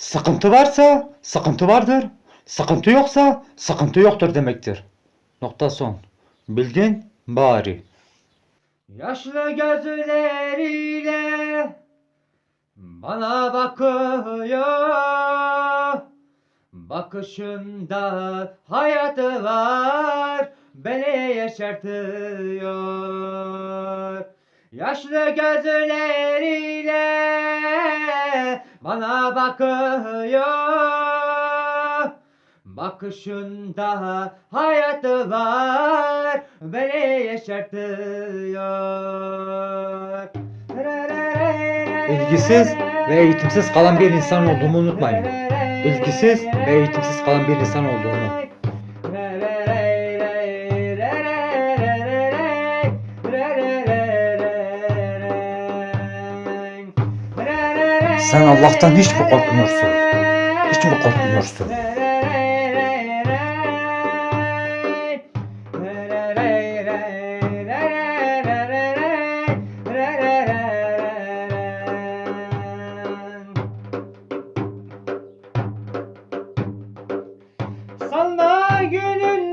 Sıkıntı varsa sıkıntı vardır. Sıkıntı yoksa sıkıntı yoktur demektir. Nokta son. Bildin bari. Yaşlı gözleriyle bana bakıyor. Bakışında hayatı var, beni yaşartıyor. Yaşlı gözleriyle bana bakıyor. Bakışında hayatı var, beni yaşartıyor. İlgisiz ve eğitimsiz kalan bir insan olduğumu unutmayın. İlgisiz ve eğitimsiz kalan bir insan olduğumu. Sen Allah'tan hiç mi korkmuyorsun? Hiç mi korkmuyorsun? Sana günün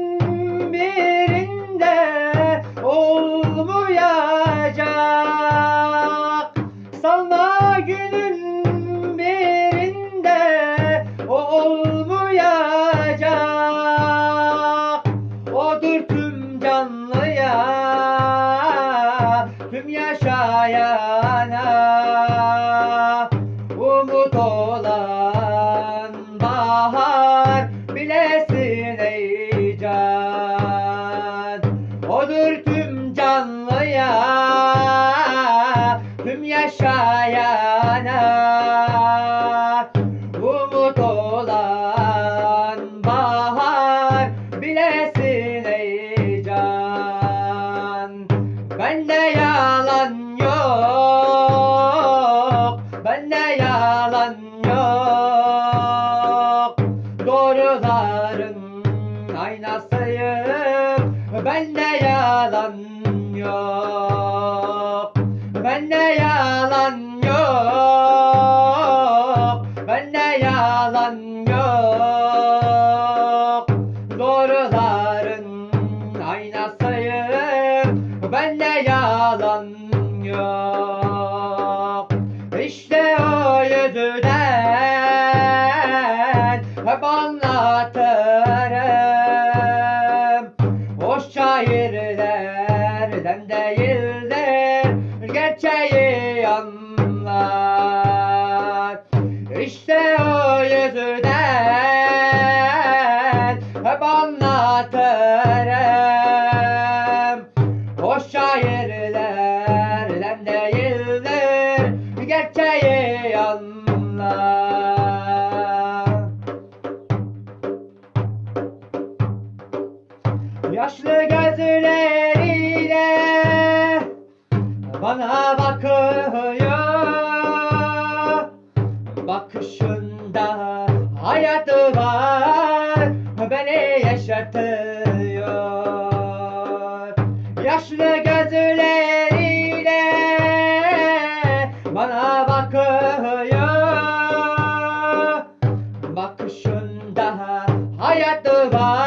yok. Doğruların aynasıyım. Bende yalan yok. Bende yalan yok. Bende yalan yok o yüzünden. Hep anladım hayatı var Beni yaşatıyor. Yaşlı gözleriyle bana bakıyor. Bakışında hayatı var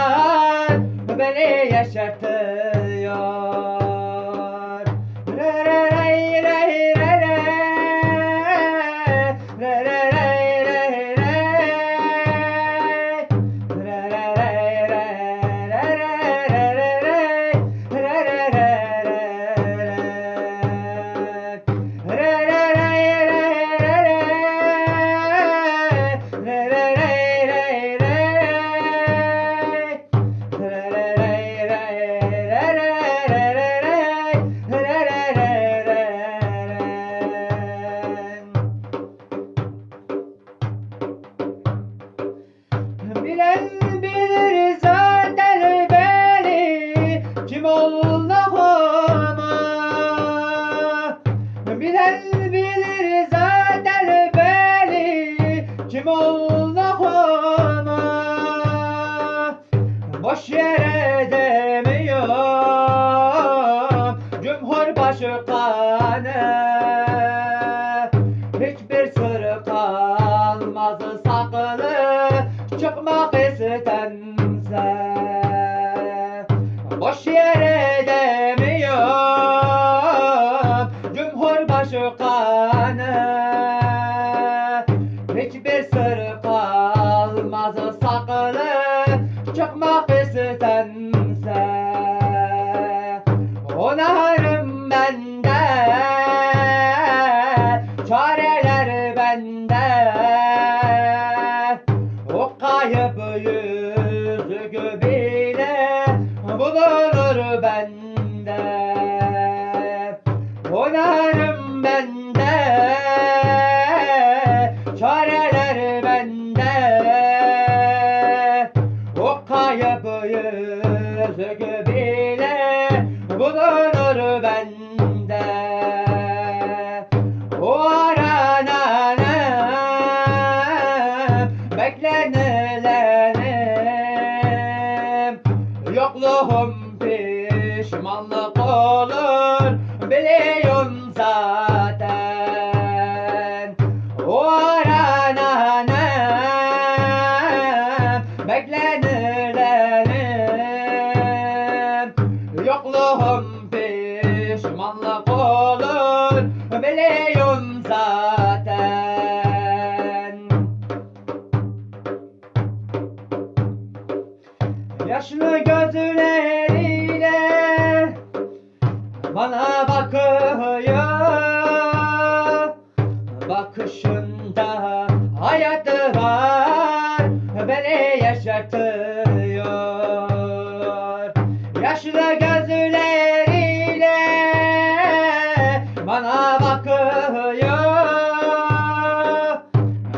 Bilen bilir zaten beni. Kim olduğumu Bilen bilir zaten beni. Kim olduğumu Boş yere demiyorum. Cumhurbaşkanı Hiçbir sır kalmaz çıkmak istense Boş yere demiyorum Cumhurbaşkanı Hiçbir sır kalmaz saklı. Çıkmak istense Yokluğum pişmanlık olur. Biliyorum Yaşlı gözleriyle bana bakıyor. Bakışında hayat var beni yaşatıyor. Yaşlı gözleriyle bana bakıyor.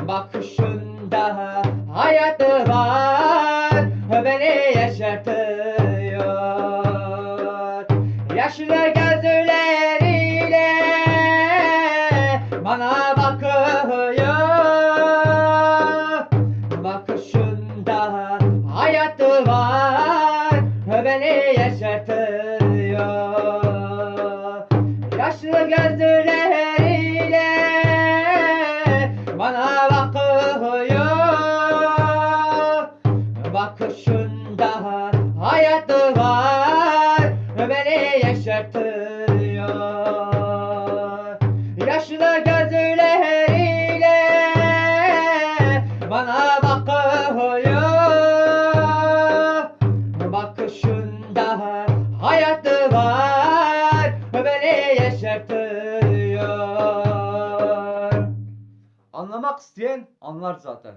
Bakışında hayat var Yaşlı gözleriyle bana bakıyor. Bakışında hayat var beni yaşatıyor. Yaşlı gözleriyle anlar zaten.